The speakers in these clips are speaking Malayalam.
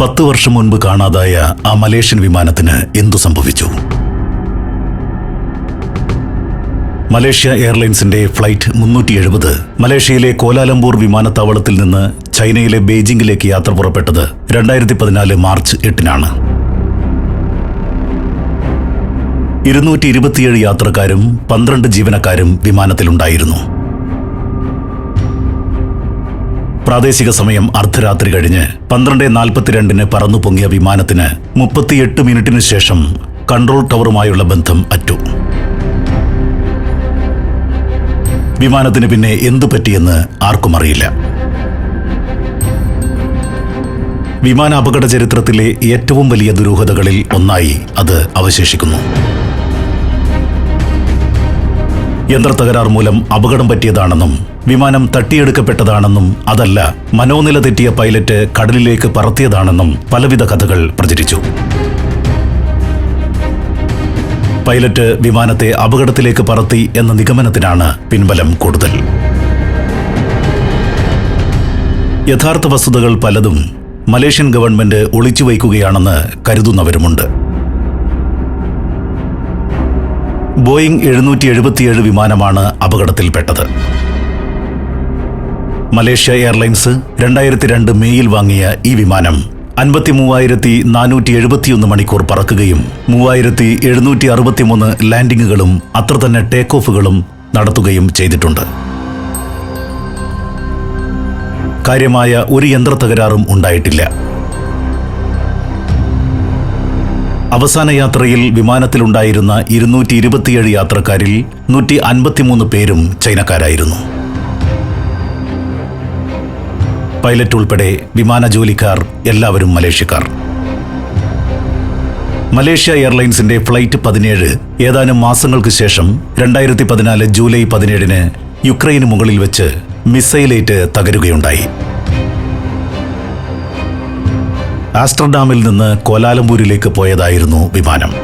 പത്ത് വർഷം മുൻപ് കാണാതായ ആ മലേഷ്യൻ വിമാനത്തിന് എന്തു സംഭവിച്ചു? മലേഷ്യ എയർലൈൻസിന്റെ ഫ്ലൈറ്റ് മുന്നൂറ്റി എഴുപത് മലേഷ്യയിലെ കോലാലംപൂർ വിമാനത്താവളത്തിൽ നിന്ന് ചൈനയിലെ ബെയ്ജിംഗിലേക്ക് യാത്ര പുറപ്പെട്ടത് രണ്ടായിരത്തി പതിനാല് മാർച്ച് എട്ടിനാണ്. ഇരുന്നൂറ്റി ഇരുപത്തിയേഴ് യാത്രക്കാരും പന്ത്രണ്ട് ജീവനക്കാരും വിമാനത്തിലുണ്ടായിരുന്നു. പ്രാദേശിക സമയം അർദ്ധരാത്രി കഴിഞ്ഞ് പന്ത്രണ്ട് നാൽപ്പത്തിരണ്ടിന് പറന്നു പൊങ്ങിയ വിമാനത്തിന് മുപ്പത്തിയെട്ട് മിനിറ്റിനു ശേഷം കൺട്രോൾ ടവറുമായുള്ള ബന്ധം അറ്റു. വിമാനത്തിന് പിന്നെ എന്തു പറ്റിയെന്ന് ആർക്കും അറിയില്ല. വിമാന അപകട ചരിത്രത്തിലെ ഏറ്റവും വലിയ ദുരൂഹതകളിൽ ഒന്നായി അത് അവശേഷിക്കുന്നു. യന്ത്രത്തകരാർ മൂലം അപകടം പറ്റിയതാണെന്നും വിമാനം തട്ടിയെടുക്കപ്പെട്ടതാണെന്നും അതല്ല മനോനില തെറ്റിയ പൈലറ്റ് കടലിലേക്ക് പറത്തിയതാണെന്നും പലവിധ കഥകൾ പ്രചരിച്ചു. പൈലറ്റ് വിമാനത്തെ അപകടത്തിലേക്ക് പറത്തി എന്ന നിഗമനത്തിനാണ് പിൻബലം കൂടുതൽ. യഥാർത്ഥ വസ്തുതകൾ പലതും മലേഷ്യൻ ഗവൺമെന്റ് ഒളിച്ചു വയ്ക്കുകയാണെന്ന് കരുതുന്നവരുമുണ്ട്. ബോയിംഗ് എഴുന്നൂറ്റി എഴുപത്തിയേഴ് വിമാനമാണ് അപകടത്തിൽപ്പെട്ടത്. മലേഷ്യ എയർലൈൻസ് രണ്ടായിരത്തി രണ്ട് മേയിൽ വാങ്ങിയ ഈ വിമാനം അൻപത്തി മൂവായിരത്തി നാനൂറ്റി എഴുപത്തിയൊന്ന് മണിക്കൂർ പറക്കുകയും മൂവായിരത്തി എഴുന്നൂറ്റി അറുപത്തിമൂന്ന് ലാൻഡിങ്ങുകളും അത്ര തന്നെ ടേക്ക് ഓഫുകളും നടത്തുകയും ചെയ്തിട്ടുണ്ട്. കാര്യമായ ഒരു യന്ത്രത്തകരാറും ഉണ്ടായിട്ടില്ല. അവസാന യാത്രയിൽ വിമാനത്തിലുണ്ടായിരുന്ന ഇരുന്നൂറ്റി ഇരുപത്തിയേഴ് യാത്രക്കാരിൽ നൂറ്റി അൻപത്തിമൂന്ന് പേരും ചൈനക്കാരായിരുന്നു. പൈലറ്റ് ഉൾപ്പെടെ വിമാന ജോലിക്കാർ എല്ലാവരും മലേഷ്യക്കാർ. മലേഷ്യ എയർലൈൻസിന്റെ ഫ്ലൈറ്റ് പതിനേഴ് ഏതാനും മാസങ്ങൾക്ക് ശേഷം രണ്ടായിരത്തി പതിനാല് ജൂലൈ പതിനേഴിന് യുക്രൈന് മുകളിൽ വെച്ച് മിസൈലേറ്റ് തകരുകയുണ്ടായി. ആസ്റ്റർഡാമിൽ നിന്ന് കോലാലംപൂരിലേക്ക് പോയതായിരുന്നു വിമാനം.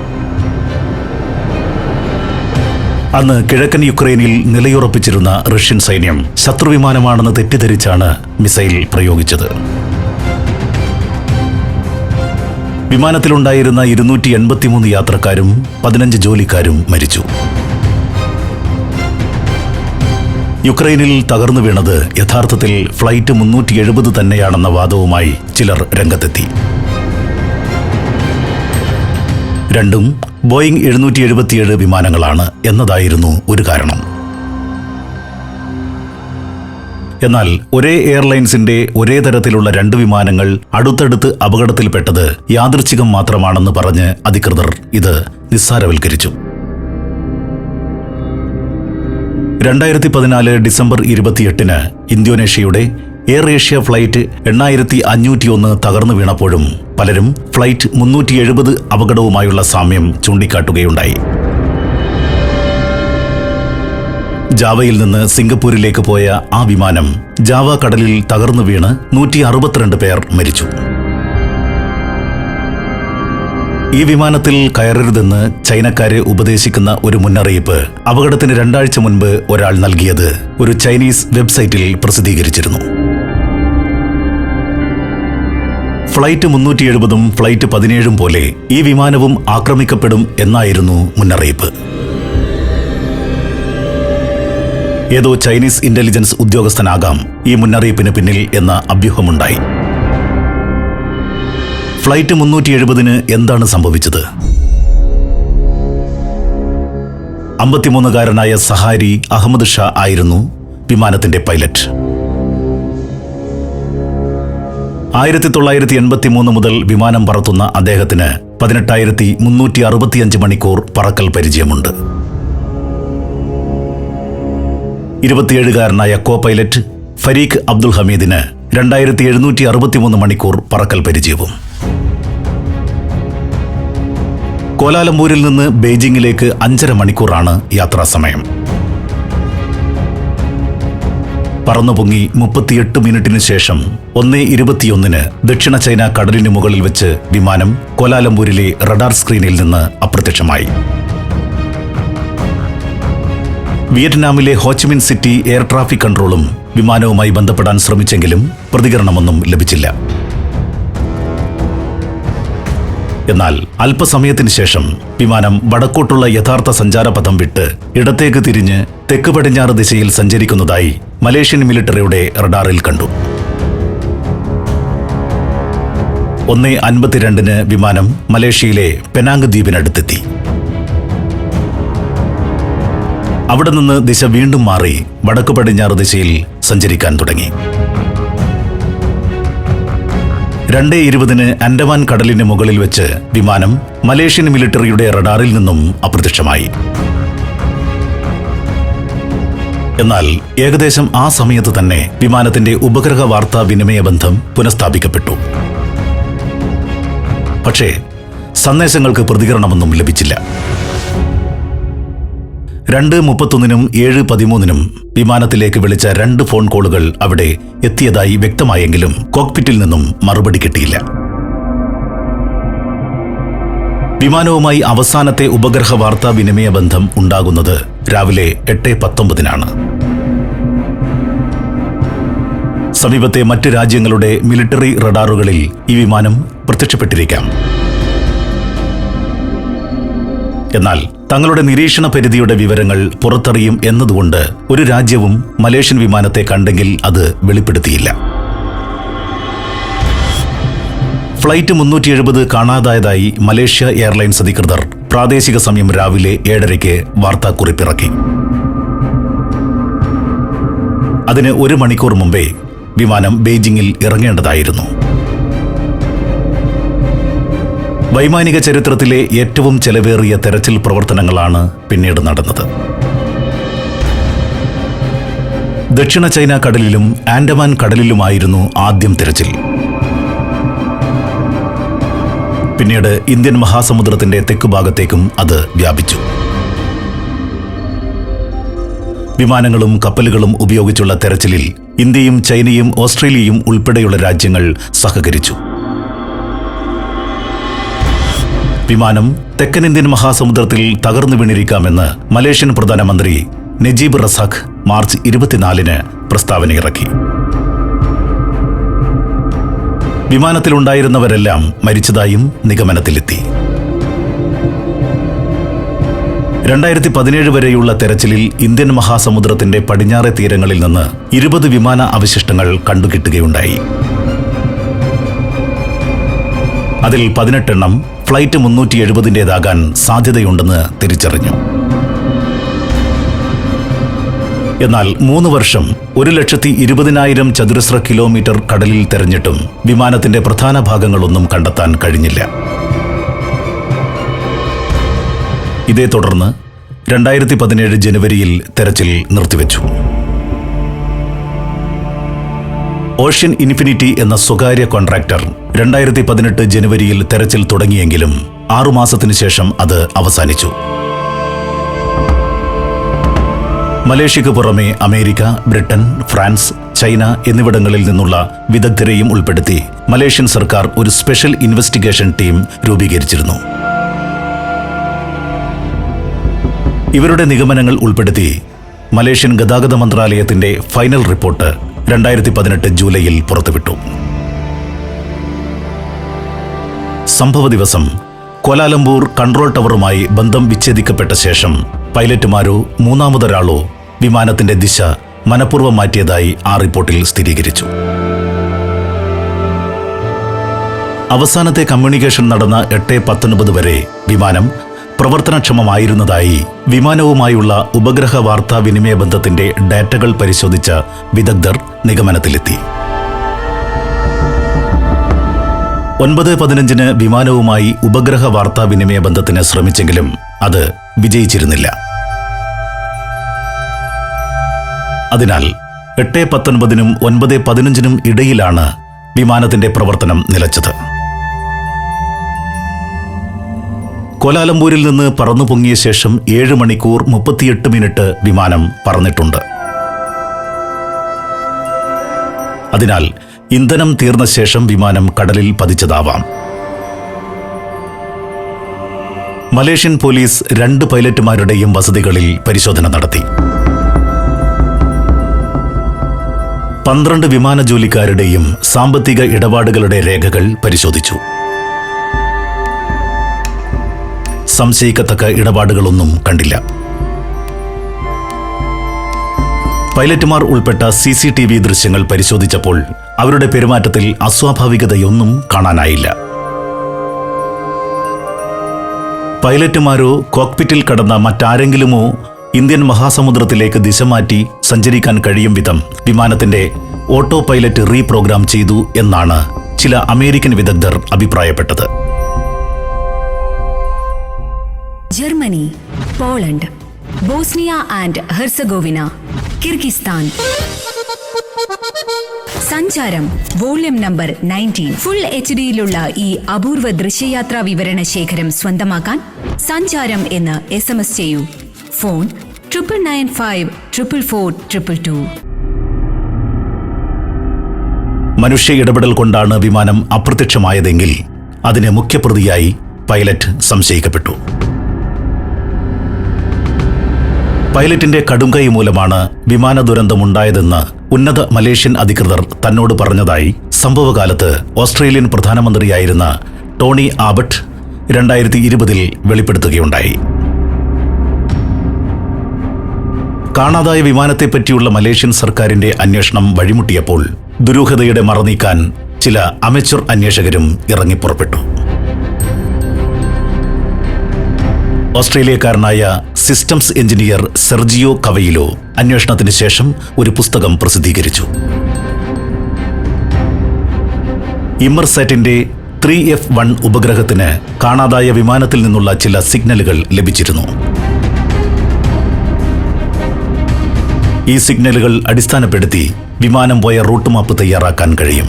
അന്ന് കിഴക്കൻ യുക്രൈനിൽ നിലയുറപ്പിച്ചിരുന്ന റഷ്യൻ സൈന്യം ശത്രുവിമാനമാണെന്ന് തെറ്റിദ്ധരിച്ചാണ് മിസൈൽ പ്രയോഗിച്ചത്. വിമാനത്തിലുണ്ടായിരുന്ന ഇരുന്നൂറ്റി എൺപത്തിമൂന്ന് യാത്രക്കാരും പതിനഞ്ച് ജോലിക്കാരും മരിച്ചു. യുക്രൈനിൽ തകർന്നു വീണത് യഥാർത്ഥത്തിൽ ഫ്ലൈറ്റ് മുന്നൂറ്റി എഴുപത് തന്നെയാണെന്ന വാദവുമായി ചിലർ രംഗത്തെത്തി. രണ്ടും ബോയിങ് എഴുന്നൂറ്റി എഴുപത്തിയേഴ് വിമാനങ്ങളാണ് എന്നതായിരുന്നു ഒരു കാരണം. എന്നാൽ ഒരേ എയർലൈൻസിന്റെ ഒരേ തരത്തിലുള്ള രണ്ട് വിമാനങ്ങൾ അടുത്തടുത്ത് അപകടത്തിൽപ്പെട്ടത് യാദൃച്ഛികം മാത്രമാണെന്ന് പറഞ്ഞ് അധികൃതർ ഇത് നിസ്സാരവൽക്കരിച്ചു. രണ്ടായിരത്തി പതിനാല് ഡിസംബർ ഇരുപത്തിയെട്ടിന് ഇന്തോനേഷ്യയുടെ എയർ ഏഷ്യ ഫ്ലൈറ്റ് എണ്ണായിരത്തി അഞ്ഞൂറ്റിയൊന്ന് തകർന്നു വീണപ്പോഴും പലരും ഫ്ലൈറ്റ് മുന്നൂറ്റി എഴുപത് അപകടവുമായുള്ള സാമ്യം ചൂണ്ടിക്കാട്ടുകയുണ്ടായി. ജാവയിൽ നിന്ന് സിംഗപ്പൂരിലേക്ക് പോയ ആ വിമാനം ജാവ കടലിൽ തകർന്നു വീണ് നൂറ്റി അറുപത്തിരണ്ട് പേർ മരിച്ചു. ഈ വിമാനത്തിൽ കയറരുതെന്ന് ചൈനക്കാരെ ഉപദേശിക്കുന്ന ഒരു മുന്നറിയിപ്പ് അപകടത്തിന് രണ്ടാഴ്ച മുൻപ് ഒരാൾ നൽകിയത് ഒരു ചൈനീസ് വെബ്സൈറ്റിൽ പ്രസിദ്ധീകരിച്ചിരുന്നു. ഫ്ലൈറ്റ് മുന്നൂറ്റി എഴുപതും ഫ്ലൈറ്റ് പതിനേഴും പോലെ ഈ വിമാനവും ആക്രമിക്കപ്പെടും എന്നായിരുന്നു മുന്നറിയിപ്പ്. ഏതോ ചൈനീസ് ഇന്റലിജൻസ് ഉദ്യോഗസ്ഥനാകാം ഈ മുന്നറിയിപ്പിന് പിന്നിൽ എന്ന അഭ്യൂഹമുണ്ടായി. ഫ്ലൈറ്റ് മുന്നൂറ്റി എഴുപതിന് എന്താണ് സംഭവിച്ചത്? അമ്പത്തിമൂന്നുകാരനായ സഹാരി അഹമ്മദ് ഷാ ആയിരുന്നു വിമാനത്തിന്റെ പൈലറ്റ്. ആയിരത്തി തൊള്ളായിരത്തി എൺപത്തി മൂന്ന് മുതൽ വിമാനം പറത്തുന്ന അദ്ദേഹത്തിന് പതിനെട്ടായിരത്തി മുന്നൂറ്റി അറുപത്തിയഞ്ച് മണിക്കൂർ പറക്കൽ പരിചയമുണ്ട്. ഇരുപത്തിയേഴുകാരനായ കോ പൈലറ്റ് ഫരീഖ് അബ്ദുൽ ഹമീദിന് രണ്ടായിരത്തി എഴുന്നൂറ്റി അറുപത്തിമൂന്ന് മണിക്കൂർ പറക്കൽ പരിചയവും. കോലാലംപൂരിൽ നിന്ന് ബെയ്ജിങ്ങിലേക്ക് അഞ്ചര മണിക്കൂറാണ് യാത്രാസമയം. പറന്നുപൊങ്ങി മുപ്പത്തിയെട്ട് മിനിറ്റിന് ശേഷം ഒന്നേ ഇരുപത്തിയൊന്നിന് ദക്ഷിണ ചൈന കടലിന് മുകളിൽ വെച്ച് വിമാനം കോലാലംപൂരിലെ റഡാർ സ്ക്രീനിൽ നിന്ന് അപ്രത്യക്ഷമായി. വിയറ്റ്നാമിലെ Ho Chi Minh city air traffic കൺട്രോളും വിമാനവുമായി ബന്ധപ്പെടാൻ ശ്രമിച്ചെങ്കിലും പ്രതികരണമൊന്നും ലഭിച്ചില്ല. എന്നാൽ അല്പസമയത്തിന് ശേഷം വിമാനം വടക്കോട്ടുള്ള യഥാർത്ഥ സഞ്ചാരപഥം വിട്ട് ഇടത്തേക്ക് തിരിഞ്ഞ് തെക്ക് പടിഞ്ഞാറ് ദിശയിൽ സഞ്ചരിക്കുന്നതായി മലേഷ്യൻ മിലിറ്ററിയുടെ റഡാറിൽ കണ്ടു. ഒന്ന് അൻപത്തിരണ്ടിന് വിമാനം മലേഷ്യയിലെ പെനാങ് ദ്വീപിനടുത്തെത്തി. അവിടെ നിന്ന് ദിശ വീണ്ടും മാറി വടക്കു പടിഞ്ഞാറ് ദിശയിൽ സഞ്ചരിക്കാൻ തുടങ്ങി. രണ്ട് ഇരുപതിന് അൻഡമാൻ കടലിന് മുകളിൽ വെച്ച് വിമാനം മലേഷ്യൻ മിലിറ്ററിയുടെ റഡാറിൽ നിന്നും അപ്രത്യക്ഷമായി. എന്നാൽ ഏകദേശം ആ സമയത്ത് തന്നെ വിമാനത്തിന്റെ ഉപഗ്രഹ വാർത്താ വിനിമയ ബന്ധം പുനഃസ്ഥാപിക്കപ്പെട്ടു. പക്ഷേ സന്ദേശങ്ങൾക്ക് പ്രതികരണമൊന്നും ലഭിച്ചില്ല. രണ്ട് മുപ്പത്തൊന്നിനും ഏഴ് പതിമൂന്നിനും വിമാനത്തിലേക്ക് വിളിച്ച രണ്ട് ഫോൺ കോളുകൾ അവിടെ എത്തിയതായി വ്യക്തമായെങ്കിലും കോക്പിറ്റിൽ നിന്നും മറുപടി കിട്ടിയില്ല. വിമാനവുമായി അവസാനത്തെ ഉപഗ്രഹ വാർത്താ വിനിമയ ബന്ധം ഉണ്ടാകുന്നത് രാവിലെ എട്ട് പത്തൊമ്പതിനാണ്. സമീപത്തെ മറ്റ് രാജ്യങ്ങളുടെ മിലിറ്ററി റഡാറുകളിൽ ഈ വിമാനം പ്രത്യക്ഷപ്പെട്ടിരിക്കാം. എന്നാൽ തങ്ങളുടെ നിരീക്ഷണ പരിധിയുടെ വിവരങ്ങൾ പുറത്തറിയും എന്നതുകൊണ്ട് ഒരു രാജ്യവും മലേഷ്യൻ വിമാനത്തെ കണ്ടെങ്കിൽ അത് വെളിപ്പെടുത്തിയില്ല. ഫ്ലൈറ്റ് മുന്നൂറ്റി എഴുപത് കാണാതായതായി മലേഷ്യ എയർലൈൻസ് അധികൃതർ പ്രാദേശിക സമയം രാവിലെ ഏഴരയ്ക്ക് വാർത്താക്കുറിപ്പിറക്കി. അതിന് ഒരു മണിക്കൂർ മുമ്പേ വിമാനം ബെയ്ജിങ്ങിൽ ഇറങ്ങേണ്ടതായിരുന്നു. വൈമാനിക ചരിത്രത്തിലെ ഏറ്റവും ചെലവേറിയ തെരച്ചിൽ പ്രവർത്തനങ്ങളാണ് പിന്നീട് നടന്നത്. ദക്ഷിണ ചൈന കടലിലും ആൻഡമാൻ കടലിലുമായിരുന്നു ആദ്യം തിരച്ചിൽ. പിന്നീട് ഇന്ത്യൻ മഹാസമുദ്രത്തിന്റെ തെക്കുഭാഗത്തേക്കും അത് വ്യാപിച്ചു. വിമാനങ്ങളും കപ്പലുകളും ഉപയോഗിച്ചുള്ള തെരച്ചിലിൽ ഇന്ത്യയും ചൈനയും ഓസ്ട്രേലിയയും ഉൾപ്പെടെയുള്ള രാജ്യങ്ങൾ സഹകരിച്ചു. വിമാനം തെക്കൻ ഇന്ത്യൻ മഹാസമുദ്രത്തിൽ തകർന്നു വീണിരിക്കാമെന്ന് മലേഷ്യൻ പ്രധാനമന്ത്രി നജീബ് റസാഖ് മാർച്ച് ഇരുപത്തിനാലിന് പ്രസ്താവന ഇറക്കി വിമാനത്തിലുണ്ടായിരുന്നവരെല്ലാം മരിച്ചതായും നിഗമനത്തിലെത്തി. രണ്ടായിരത്തി പതിനേഴ് വരെയുള്ള തെരച്ചിലിൽ ഇന്ത്യൻ മഹാസമുദ്രത്തിന്റെ പടിഞ്ഞാറെ തീരങ്ങളിൽ നിന്ന് ഇരുപത് വിമാന അവശിഷ്ടങ്ങൾ കണ്ടുകിട്ടുകയുണ്ടായി. അതിൽ പതിനെട്ടെണ്ണം ഫ്ലൈറ്റ് മുന്നൂറ്റി എഴുപതിന്റെതാകാൻ സാധ്യതയുണ്ടെന്ന് തിരിച്ചറിഞ്ഞു. എന്നാൽ മൂന്ന് വർഷം ഒരു ലക്ഷത്തി ഇരുപതിനായിരം ചതുരശ്ര കിലോമീറ്റർ കടലിൽ തെരഞ്ഞിട്ടും വിമാനത്തിന്റെ പ്രധാന ഭാഗങ്ങളൊന്നും കണ്ടെത്താൻ കഴിഞ്ഞില്ല. ഇതേ തുടർന്ന് രണ്ടായിരത്തി പതിനേഴ് ജനുവരിയിൽ തെരച്ചിൽ നിർത്തിവെച്ചു. ഓഷ്യൻ ഇൻഫിനിറ്റി എന്ന സ്വകാര്യ കോൺട്രാക്ടർ രണ്ടായിരത്തി പതിനെട്ട് ജനുവരിയിൽ തെരച്ചിൽ തുടങ്ങിയെങ്കിലും ആറുമാസത്തിനു ശേഷം അത് അവസാനിച്ചു. മലേഷ്യക്ക് പുറമെ അമേരിക്ക ബ്രിട്ടൻ ഫ്രാൻസ് ചൈന എന്നിവിടങ്ങളിൽ നിന്നുള്ള വിദഗ്ധരെയും ഉൾപ്പെടുത്തി മലേഷ്യൻ സർക്കാർ ഒരു സ്പെഷ്യൽ ഇൻവെസ്റ്റിഗേഷൻ ടീം രൂപീകരിച്ചിരുന്നു. ഇവരുടെ നിഗമനങ്ങൾ ഉൾപ്പെടുത്തി മലേഷ്യൻ ഗതാഗത മന്ത്രാലയത്തിന്റെ ഫൈനൽ റിപ്പോർട്ട് രണ്ടായിരത്തി പതിനെട്ട് ജൂലൈയിൽ പുറത്തുവിട്ടു. സംഭവ ദിവസം കോലാലംപൂർ കൺട്രോൾ ടവറുമായി ബന്ധം വിച്ഛേദിക്കപ്പെട്ട ശേഷം പൈലറ്റുമാരോ മൂന്നാമതൊരാളോ വിമാനത്തിന്റെ ദിശ മനഃപൂർവം മാറ്റിയതായി ആ റിപ്പോർട്ടിൽ സ്ഥിരീകരിച്ചു. അവസാനത്തെ കമ്മ്യൂണിക്കേഷൻ നടന്ന എട്ട് പത്തൊൻപത് വരെ വിമാനം പ്രവർത്തനക്ഷമമായിരുന്നതായി വിമാനവുമായുള്ള ഉപഗ്രഹ വാർത്താ വിനിമയ ബന്ധത്തിന്റെ ഡാറ്റകൾ പരിശോധിച്ച വിദഗ്ധർ നിഗമനത്തിലെത്തി. ഒൻപത് പതിനഞ്ചിന് വിമാനവുമായി ഉപഗ്രഹ വാർത്താ വിനിമയ ബന്ധത്തിന് ശ്രമിച്ചെങ്കിലും അത് വിജയിച്ചിരുന്നില്ല. അതിനാൽ എട്ട് പത്തൊൻപതിനും ഒൻപത് പതിനഞ്ചിനും ഇടയിലാണ് വിമാനത്തിന്റെ പ്രവർത്തനം നിലച്ചത്. കോലാലംപൂരിൽ നിന്ന് പറന്നു പൊങ്ങിയ ശേഷം ഏഴ് മണിക്കൂർ മുപ്പത്തിയെട്ട് മിനിറ്റ് വിമാനം പറന്നിട്ടുണ്ട്. അതിനാൽ ഇന്ധനം തീർന്ന ശേഷം വിമാനം കടലിൽ പതിച്ചതാവാം. മലേഷ്യൻ പോലീസ് രണ്ട് പൈലറ്റുമാരുടെയും വസതികളിൽ പരിശോധന നടത്തി. പന്ത്രണ്ട് വിമാന ജോലിക്കാരുടെയും സാമ്പത്തിക ഇടപാടുകളുടെ രേഖകൾ പരിശോധിച്ചു. സംശയിക്കത്തക്ക ഇടപാടുകളൊന്നും കണ്ടില്ല. പൈലറ്റുമാർ ഉൾപ്പെട്ട സി സി ടി വി ദൃശ്യങ്ങൾ പരിശോധിച്ചപ്പോൾ അവരുടെ പെരുമാറ്റത്തിൽ അസ്വാഭാവികതയൊന്നും കാണാനായില്ല. പൈലറ്റുമാരോ കോക്പിറ്റിൽ കടന്ന മറ്റാരെങ്കിലുമോ ഇന്ത്യൻ മഹാസമുദ്രത്തിലേക്ക് ദിശ മാറ്റി സഞ്ചരിക്കാൻ കഴിയും വിധം വിമാനത്തിന്റെ ഓട്ടോ പൈലറ്റ് റീപ്രോഗ്രാം ചെയ്തു എന്നാണ് ചില അമേരിക്കൻ വിദഗ്ധർ അഭിപ്രായപ്പെട്ടത്. Germany Poland Bosnia and Herzegovina Kyrgyzstan. സഞ്ചാരം volume number nineteen. Full H ഡിയിലുള്ള ഈ അപൂർവ ദൃശ്യയാത്രാ വിവരണ ശേഖരം സ്വന്തമാക്കാൻ സഞ്ചാരം എന്ന് എസ് എം എസ് ചെയ്യൂ. Phone triple nine five triple four triple two. മനുഷ്യ ഇടപെടൽ കൊണ്ടാണ് വിമാനം അപ്രത്യക്ഷമായതെങ്കിൽ അതിന് മുഖ്യപ്രതിയായി പൈലറ്റ് സംശയിക്കപ്പെട്ടു. പൈലറ്റിന്റെ കടുംകൈ മൂലമാണ് വിമാന ദുരന്തമുണ്ടായതെന്ന് ഉന്നത മലേഷ്യൻ അധികൃതർ തന്നോട് പറഞ്ഞതായി സംഭവകാലത്ത് ഓസ്ട്രേലിയൻ പ്രധാനമന്ത്രിയായിരുന്ന ടോണി ആബട്ട് രണ്ടായിരത്തി ഇരുപതിൽ വെളിപ്പെടുത്തുകയുണ്ടായി. കാണാതായ വിമാനത്തെപ്പറ്റിയുള്ള മലേഷ്യൻ സർക്കാരിന്റെ അന്വേഷണം വഴിമുട്ടിയപ്പോൾ ദുരൂഹതയുടെ മറനീക്കാൻ ചില അമച്വർ അന്വേഷകരും ഇറങ്ങിപ്പുറപ്പെട്ടു. ഓസ്ട്രേലിയക്കാരനായ സിസ്റ്റംസ് എഞ്ചിനീയർ സെർജിയോ കവയിലോ അന്വേഷണത്തിന് ശേഷം ഒരു പുസ്തകം പ്രസിദ്ധീകരിച്ചു. ഇമ്മർസെറ്റിന്റെ ത്രീ എഫ് വൺ ഉപഗ്രഹത്തിന് കാണാതായ വിമാനത്തിൽ നിന്നുള്ള ചില സിഗ്നലുകൾ ലഭിച്ചിരുന്നു. ഈ സിഗ്നലുകൾ അടിസ്ഥാനപ്പെടുത്തി വിമാനം പോയ റൂട്ട് മാപ്പ് തയ്യാറാക്കാൻ കഴിയും.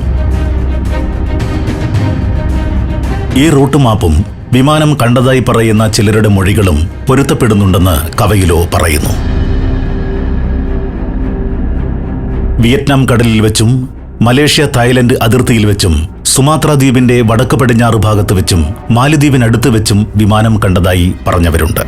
ഈ റൂട്ട് മാപ്പും വിമാനം കണ്ടതായി പറയുന്ന ചിലരുടെ മൊഴികളും പൊരുത്തപ്പെടുന്നുണ്ടെന്ന് കവയിലോ പറയുന്നു. വിയറ്റ്നാം കടലിൽ വെച്ചും മലേഷ്യ തായ്ലൻഡ് അതിർത്തിയിൽ വെച്ചും സുമാത്ര ദ്വീപിന്റെ വടക്ക് പടിഞ്ഞാറ് ഭാഗത്ത് വെച്ചും മാലിദ്വീപിനടുത്ത് വെച്ചും വിമാനം കണ്ടതായി പറഞ്ഞവരുണ്ട്.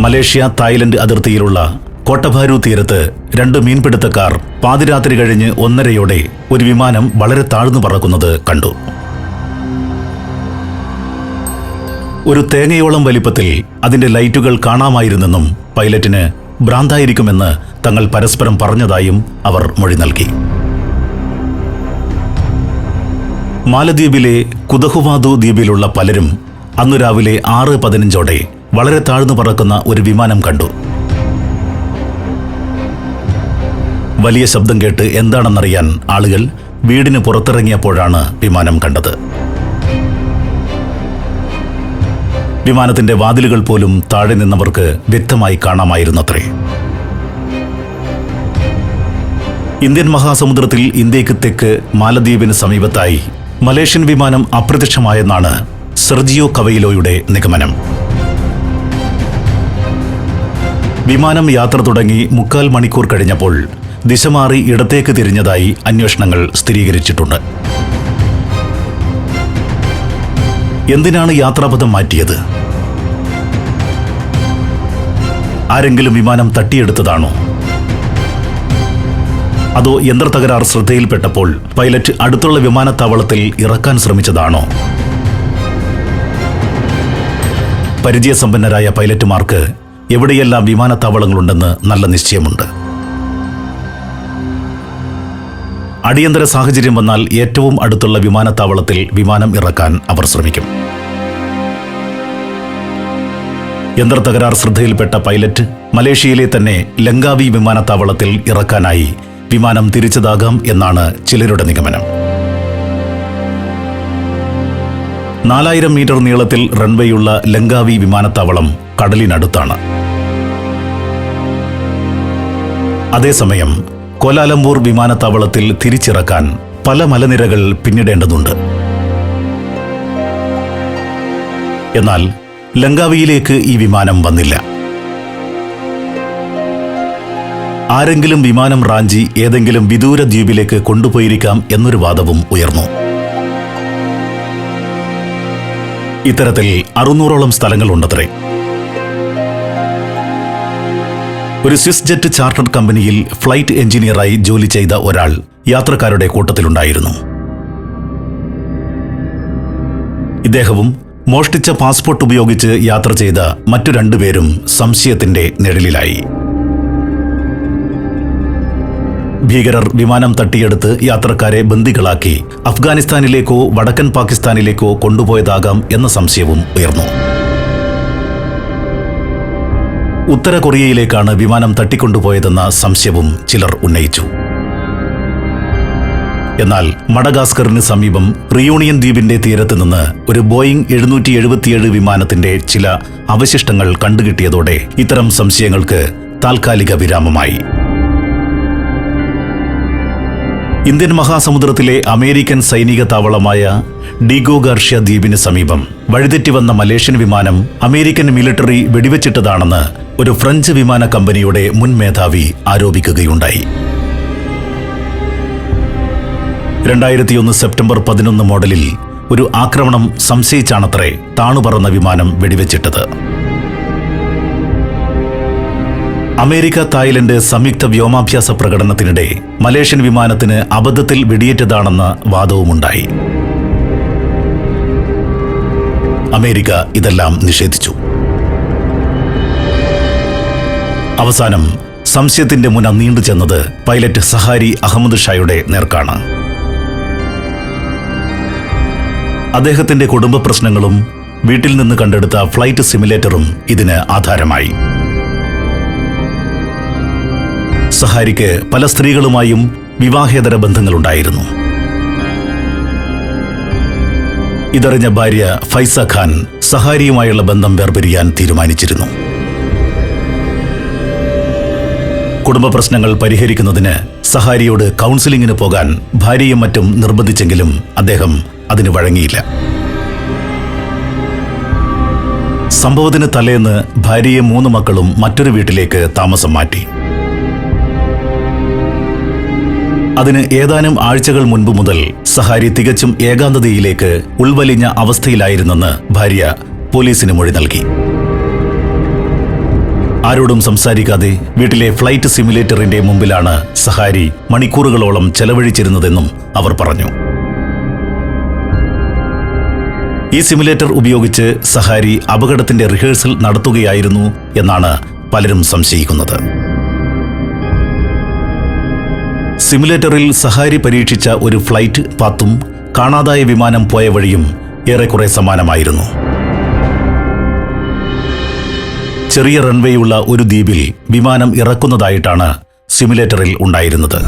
മലേഷ്യ തായ്ലൻഡ് അതിർത്തിയിലുള്ള കോട്ടഭാരു തീരത്ത് രണ്ട് മീൻപിടുത്തക്കാർ പാതിരാത്രി കഴിഞ്ഞ് ഒന്നരയോടെ ഒരു വിമാനം വളരെ താഴ്ന്നു പറക്കുന്നത് കണ്ടു. ഒരു തേങ്ങയോളം വലിപ്പത്തിൽ അതിന്റെ ലൈറ്റുകൾ കാണാമായിരുന്നെന്നും പൈലറ്റിന് ഭ്രാന്തായിരിക്കുമെന്ന് തങ്ങൾ പരസ്പരം പറഞ്ഞതായും അവർ മൊഴി നൽകി. മാലദ്വീപിലെ കുതഹുവാദു ദ്വീപിലുള്ള പലരും അന്നു രാവിലെ ആറ് പതിനഞ്ചോടെ വളരെ താഴ്ന്നു പറക്കുന്ന ഒരു വിമാനം കണ്ടു. വലിയ ശബ്ദം കേട്ട് എന്താണെന്നറിയാൻ ആളുകൾ വീടിന് പുറത്തിറങ്ങിയപ്പോഴാണ് വിമാനം കണ്ടത്. വിമാനത്തിന്റെ വാതിലുകൾ പോലും താഴെ നിന്നവർക്ക് വ്യക്തമായി കാണാമായിരുന്നത്രേ. ഇന്ത്യൻ മഹാസമുദ്രത്തിൽ ഇന്ത്യയ്ക്ക് തെക്ക് മാലദ്വീപിന് സമീപത്തായി മലേഷ്യൻ വിമാനം അപ്രത്യക്ഷമായെന്നാണ് സെർജിയോ കവയിലോയുടെ നിഗമനം. വിമാനം യാത്ര തുടങ്ങി മുക്കാൽ മണിക്കൂർ കഴിഞ്ഞപ്പോൾ ദിശ മാറി ഇടത്തേക്ക് തിരിഞ്ഞതായി അന്വേഷണങ്ങൾ സ്ഥിരീകരിച്ചിട്ടുണ്ട്. എന്തിനാണ് യാത്രാപഥം മാറ്റിയത്? ആരെങ്കിലും വിമാനം തട്ടിയെടുത്തതാണോ? അതോ യന്ത്ര തകരാർ ശ്രദ്ധയിൽപ്പെട്ടപ്പോൾ പൈലറ്റ് അടുത്തുള്ള വിമാനത്താവളത്തിൽ ഇറക്കാൻ ശ്രമിച്ചതാണോ? പരിചയസമ്പന്നരായ പൈലറ്റുമാർക്ക് എവിടെയെല്ലാം വിമാനത്താവളങ്ങളുണ്ടെന്ന് നല്ല നിശ്ചയമുണ്ട്. അടിയന്തര സാഹചര്യം വന്നാൽ ഏറ്റവും അടുത്തുള്ള വിമാനത്താവളത്തിൽ വിമാനം ഇറക്കാൻ അവർ ശ്രമിക്കും. യന്ത്ര തകരാർ ശ്രദ്ധയിൽപ്പെട്ട പൈലറ്റ് മലേഷ്യയിലെ തന്നെ ലങ്കാവി വിമാനത്താവളത്തിൽ ഇറക്കാനായി വിമാനം തിരിച്ചതാകാം എന്നാണ് ചിലരുടെ നിഗമനം. നാലായിരം മീറ്റർ നീളത്തിൽ റൺവേയുള്ള ലങ്കാവി വിമാനത്താവളം കടലിനടുത്താണ്. അതേസമയം കോലാലംപൂർ വിമാനത്താവളത്തിൽ തിരിച്ചിറക്കാൻ പല മലനിരകൾ പിന്നിടേണ്ടതുണ്ട്. എന്നാൽ ലങ്കാവിയിലേക്ക് ഈ വിമാനം വന്നില്ല. ആരെങ്കിലും വിമാനം റാഞ്ചി ഏതെങ്കിലും വിദൂര ദ്വീപിലേക്ക് കൊണ്ടുപോയിരിക്കാം എന്നൊരു വാദവും ഉയർന്നു. ഇത്തരത്തിൽ അറുന്നൂറോളം സ്ഥലങ്ങളുണ്ടത്രേ. ഒരു സ്വിസ് ജെറ്റ് ചാർട്ടർ കമ്പനിയിൽ ഫ്ലൈറ്റ് എഞ്ചിനീയറായി ജോലി ചെയ്ത ഒരാൾ യാത്രക്കാരുടെ കൂട്ടത്തിലുണ്ടായിരുന്നു. ഇദ്ദേഹവും മോഷ്ടിച്ച പാസ്പോർട്ട് ഉപയോഗിച്ച് യാത്ര ചെയ്ത മറ്റു രണ്ടുപേരും സംശയത്തിന്റെ നിഴലിലായി. ഭീകരർ വിമാനം തട്ടിയെടുത്ത് യാത്രക്കാരെ ബന്ദികളാക്കി അഫ്ഗാനിസ്ഥാനിലേക്കോ വടക്കൻ പാകിസ്ഥാനിലേക്കോ കൊണ്ടുപോയതാകാം എന്ന സംശയവും ഉയർന്നു. ഉത്തര കൊറിയയിലേക്കാണ് വിമാനം തട്ടിക്കൊണ്ടുപോയതെന്ന സംശയവും ചിലർ ഉന്നയിച്ചു. എന്നാൽ മഡഗാസ്കറിന് സമീപം റിയൂണിയൻ ദ്വീപിന്റെ തീരത്ത് നിന്ന് ഒരു ബോയിംഗ് എഴുന്നൂറ്റി എഴുപത്തിയേഴ് വിമാനത്തിന്റെ ചില അവശിഷ്ടങ്ങൾ കണ്ടുകിട്ടിയതോടെ ഇത്തരം സംശയങ്ങൾക്ക് താൽക്കാലിക വിരാമമായി. ഇന്ത്യൻ മഹാസമുദ്രത്തിലെ അമേരിക്കൻ സൈനിക താവളമായ ഡിഗോ ഗാർഷ്യ ദ്വീപിന് സമീപം വഴിതെറ്റി വന്ന മലേഷ്യൻ വിമാനം അമേരിക്കൻ മിലിറ്ററി വെടിവെച്ചിട്ടതാണെന്ന് ഒരു ഫ്രഞ്ച് വിമാന കമ്പനിയുടെ മുൻ മേധാവി ആരോപിക്കുകയുണ്ടായി. രണ്ടായിരത്തിയൊന്ന് സെപ്റ്റംബർ പതിനൊന്ന് മോഡലിൽ ഒരു ആക്രമണം സംശയിച്ചാണത്രേ താണുപറന്ന വിമാനം വെടിവെച്ചിട്ടത്. അമേരിക്ക തായ്ലൻഡ് സംയുക്ത വ്യോമാഭ്യാസ പ്രകടനത്തിനിടെ മലേഷ്യൻ വിമാനത്തിന് അബദ്ധത്തിൽ വെടിയേറ്റതാണെന്ന വാദവുമുണ്ടായി. അമേരിക്ക ഇതെല്ലാം നിഷേധിച്ചു. അവസാനം സംശയത്തിന്റെ മുന നീണ്ടു ചെന്നത് പൈലറ്റ് സഹാരി അഹമ്മദ് ഷായുടെ നേർക്കാണ്. അദ്ദേഹത്തിന്റെ കുടുംബ പ്രശ്നങ്ങളും വീട്ടിൽ നിന്ന് കണ്ടെടുത്ത ഫ്ലൈറ്റ് സിമുലേറ്ററും ഇതിന് ആധാരമായി. സഹാരിക്ക് പല സ്ത്രീകളുമായും വിവാഹേതര ബന്ധങ്ങളുണ്ടായിരുന്നു. ഇതറിഞ്ഞ ഭാര്യ ഫൈസ ഖാൻ സഹാരിയുമായുള്ള ബന്ധം വേർപിരിയാൻ തീരുമാനിച്ചിരുന്നു. കുടുംബ പ്രശ്നങ്ങൾ പരിഹരിക്കുന്നതിന് സഹാരിയോട് കൗൺസിലിംഗിന് പോകാൻ ഭാര്യയും മറ്റും നിർബന്ധിച്ചെങ്കിലും അദ്ദേഹം അതിന് വഴങ്ങിയില്ല. സംഭവത്തിന് തലേന്ന് ഭാര്യയും മൂന്ന് മക്കളും മറ്റൊരു വീട്ടിലേക്ക് താമസം മാറ്റി. അതിന് ഏതാനും ആഴ്ചകൾ മുൻപ് മുതൽ സഹാരി തികച്ചും ഏകാന്തതയിലേക്ക് ഉൾവലിഞ്ഞ അവസ്ഥയിലായിരുന്നെന്ന് ഭാര്യ പോലീസിന് മൊഴി നൽകി. ആരോടും സംസാരിക്കാതെ വീട്ടിലെ ഫ്ലൈറ്റ് സിമുലേറ്ററിന്റെ മുമ്പിലാണ് സഹാരി മണിക്കൂറുകളോളം ചെലവഴിച്ചിരുന്നതെന്നും അവർ പറഞ്ഞു. ഈ സിമുലേറ്റർ ഉപയോഗിച്ച് സഹാരി അപകടത്തിന്റെ റിഹേഴ്സൽ നടത്തുകയായിരുന്നു എന്നാണ് പലരും സംശയിക്കുന്നത്. സിമുലേറ്ററിൽ സഹാരി പരീക്ഷിച്ച ഒരു ഫ്ലൈറ്റ് പാത്തും കാണാതായ വിമാനം പോയ വഴിയും ഏറെക്കുറെ സമാനമായിരുന്നു. ചെറിയ റൺവേയുള്ള ഒരു ദ്വീപിൽ വിമാനം ഇറക്കുന്നതായിട്ടാണ് സിമുലേറ്ററിൽ ഉണ്ടായിരുന്നത്.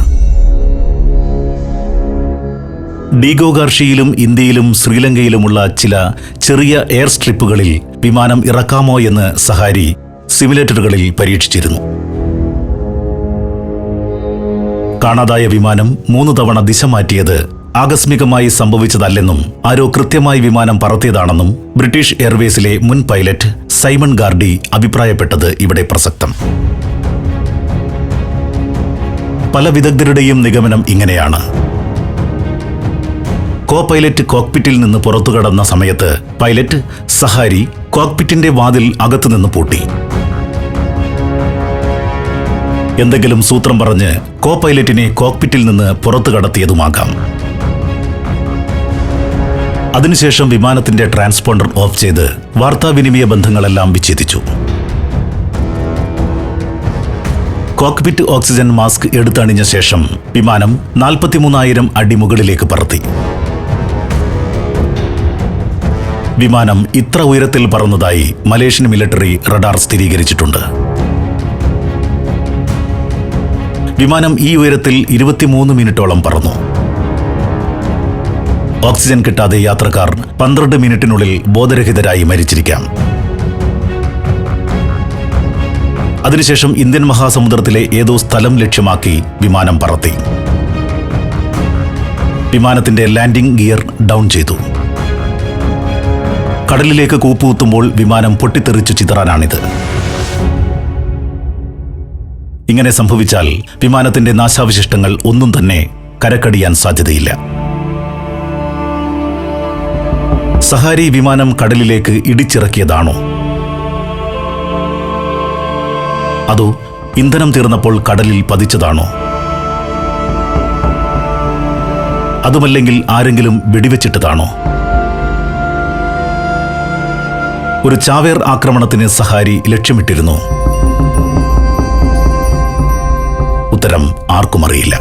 ഡീഗോ ഗാർഷിയിലും ഇന്ത്യയിലും ശ്രീലങ്കയിലുമുള്ള ചില ചെറിയ എയർ സ്ട്രിപ്പുകളിൽ വിമാനം ഇറക്കാമോ എന്ന് സഹാരി സിമുലേറ്ററുകളിൽ പരീക്ഷിച്ചിരുന്നു. കാണാതായ വിമാനം മൂന്ന് തവണ ദിശ മാറ്റിയത് ആകസ്മികമായി സംഭവിച്ചതല്ലെന്നും ആരോ കൃത്യമായി വിമാനം പറത്തിയതാണെന്നും ബ്രിട്ടീഷ് എയർവേസിലെ മുൻ പൈലറ്റ് സൈമൺ ഗാർഡി അഭിപ്രായപ്പെട്ടത് ഇവിടെ പ്രസക്തം. പല വിദഗ്ധരുടെയും നിഗമനം ഇങ്ങനെയാണ്. കോ പൈലറ്റ് കോക്പിറ്റിൽ നിന്ന് പുറത്തുകടന്ന സമയത്ത് പൈലറ്റ് സഹാരി കോക്പിറ്റിന്റെ വാതിൽ അകത്തുനിന്ന് പൂട്ടി. എന്തെങ്കിലും സൂത്രം പറഞ്ഞ് കോ പൈലറ്റിനെ കോക്പിറ്റിൽ നിന്ന് പുറത്തു കടത്തിയതുമാകാം. അതിനുശേഷം വിമാനത്തിന്റെ ട്രാൻസ്പോണ്ടർ ഓഫ് ചെയ്ത് വാർത്താവിനിമയ ബന്ധങ്ങളെല്ലാം വിച്ഛേദിച്ചു. കോക്പിറ്റ് ഓക്സിജൻ മാസ്ക് എടുത്തണിഞ്ഞ ശേഷം വിമാനം നാൽപ്പത്തിമൂന്നായിരം അടി മുകളിലേക്ക് പറത്തി. വിമാനം ഇത്ര ഉയരത്തിൽ പറന്നതായി മലേഷ്യൻ മിലിറ്ററി റഡാർ സ്ഥിരീകരിച്ചിട്ടുണ്ട്. വിമാനം ഈ ഉയരത്തിൽ ഇരുപത്തിമൂന്ന് മിനിറ്റോളം പറന്നു. ഓക്സിജൻ കിട്ടാതെ യാത്രക്കാർ പന്ത്രണ്ട് മിനിറ്റിനുള്ളിൽ ബോധരഹിതരായി മരിച്ചിരിക്കാം. അതിനുശേഷം ഇന്ത്യൻ മഹാസമുദ്രത്തിലെ ഏതോ സ്ഥലം ലക്ഷ്യമാക്കി വിമാനം പറത്തി. വിമാനത്തിന്റെ ലാൻഡിംഗ് ഗിയർ ഡൗൺ ചെയ്തു. കടലിലേക്ക് കൂപ്പുകുത്തുമ്പോൾ വിമാനം പൊട്ടിത്തെറിച്ചു ചിതറാനാണിത്. ഇങ്ങനെ സംഭവിച്ചാൽ വിമാനത്തിന്റെ നാശാവശിഷ്ടങ്ങൾ ഒന്നും തന്നെ കരക്കടിയാൻ സാധ്യതയില്ല. സഹാരി വിമാനം കടലിലേക്ക് ഇടിച്ചിറക്കിയതാണോ? അതോ ഇന്ധനം തീർന്നപ്പോൾ കടലിൽ പതിച്ചതാണോ? അതുമല്ലെങ്കിൽ ആരെങ്കിലും വെടിവെച്ചിട്ടതാണോ? ഒരു ചാവേർ ആക്രമണത്തിന് സഹാരി ലക്ഷ്യമിട്ടിരുന്നു. ഉത്തരം ആർക്കും അറിയില്ല